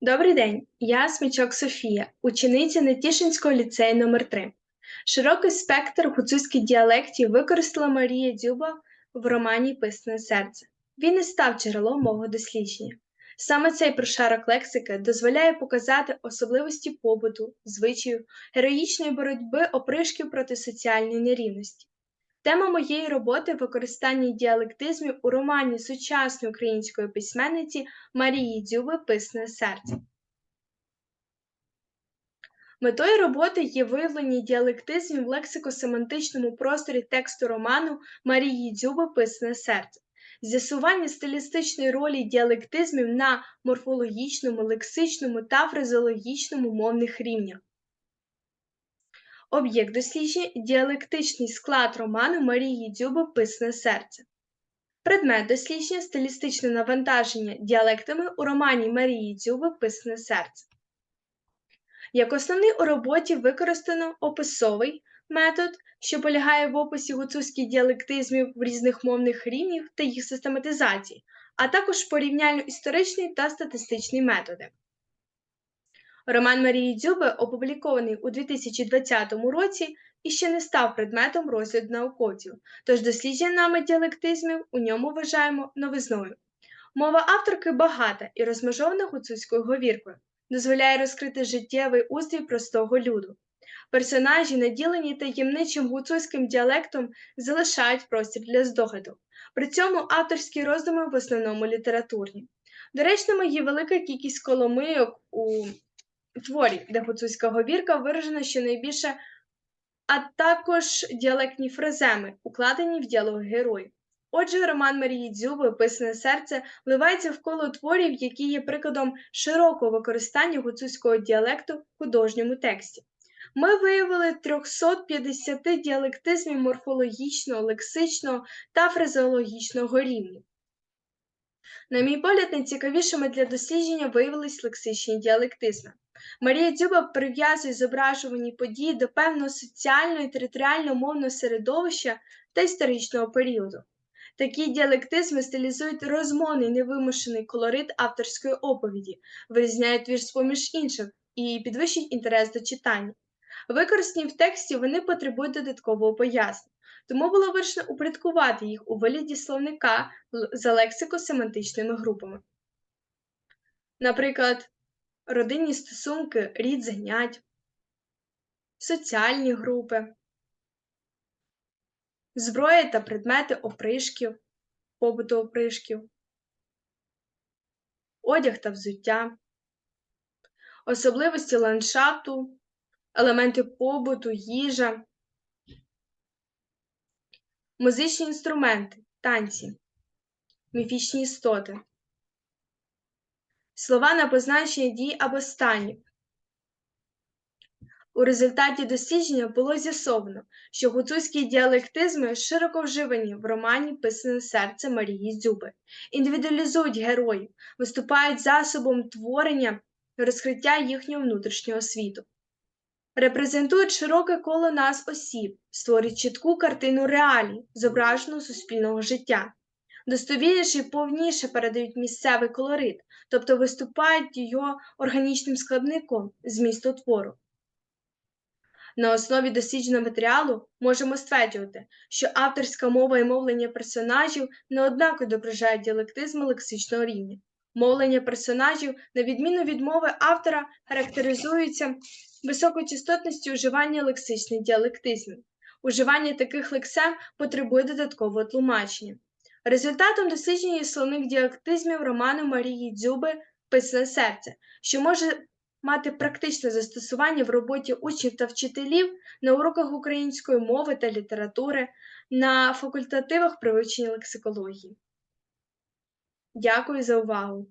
Добрий день, я Смічок Софія, учениця Нетішинського ліцею номер 3 Широкий спектр гуцульських діалектів використала Марія Дзюба в романі Писане серце. Він і став джерелом мого дослідження. Саме цей прошарок лексики дозволяє показати особливості побуту, звичаю, героїчної боротьби опришків проти соціальної нерівності. Тема моєї роботи використання діалектизмів у романі сучасної української письменниці Марії Дзюби Писне серце. Метою роботи є виявлення діалектизмів в лексико-семантичному просторі тексту роману Марії Дзюби Писне серце, з'ясування стилістичної ролі діалектизмів на морфологічному, лексичному та фразеологічному мовних рівнях. Об'єкт дослідження діалектичний склад роману Марії Дзюби Писне серце. Предмет дослідження стилістичне навантаження діалектами у романі Марії Дзюби Писне серце. Як основний у роботі використано описовий метод, що полягає в описі гуцульських діалектизмів в різних мовних рівнях та їх систематизації, а також порівняльно-історичний та статистичний методи. Роман Марії Дзюби, опублікований у 2020 році, і ще не став предметом розгляду науковців, тож дослідження нами діалектизмів у ньому вважаємо новизною. Мова авторки багата і розмежована гуцульською говіркою, дозволяє розкрити життєвий устрій простого люду. Персонажі, наділені таємничим гуцульським діалектом, залишають простір для здогаду. При цьому авторські роздуми в основному літературні. Доречними є велика кількість коломийок у творі, де гуцульська говірка виражена щонайбільше, а також діалектні фраземи, укладені в діалог героїв. Отже, роман Марії Дзюби Писане серце вливається в коло творів, які є прикладом широкого використання гуцульського діалекту в художньому тексті. Ми виявили 350 діалектизмів морфологічного, лексичного та фразеологічного рівня. На мій погляд, найцікавішими для дослідження виявились лексичні діалектизми. Марія Дзюба прив'язує зображувані події до певного соціального і територіально-мовного середовища та історичного періоду. Такі діалектизми стилізують розмовний невимушений колорит авторської оповіді, вирізняють вірш з поміж інших і підвищують інтерес до читання. Використані в тексті вони потребують додаткового пояснення, тому було вирішено упорядкувати їх у вигляді словника за лексико-семантичними групами. Наприклад, родинні стосунки, рід занять, соціальні групи, зброя та предмети опришків, побуту опришків, одяг та взуття, особливості ландшафту, елементи побуту, їжа, музичні інструменти, танці, міфічні істоти слова на позначення дій або станів. У результаті дослідження було з'ясовано, що гуцульські діалектизми широко вживані в романі Писане серце Марії Дзюби, індивідуалізують героїв, виступають засобом творення розкриття їхнього внутрішнього світу, репрезентують широке коло нас осіб, створюють чітку картину реалій, зображеного суспільного життя достовірніше і повніше передають місцевий колорит, тобто виступають його органічним складником змісту твору. На основі дослідженого матеріалу можемо стверджувати, що авторська мова і мовлення персонажів неоднаково відображають діалектизм лексичного рівня. Мовлення персонажів, на відміну від мови автора, характеризується високочастотністю уживання лексичних діалектизмів. Уживання таких лексем потребує додаткового тлумачення. Результатом дослідження словних діактизмів роману Марії Дзюби Писне серце, що може мати практичне застосування в роботі учнів та вчителів на уроках української мови та літератури, на факультативах при вивченні лексикології. Дякую за увагу!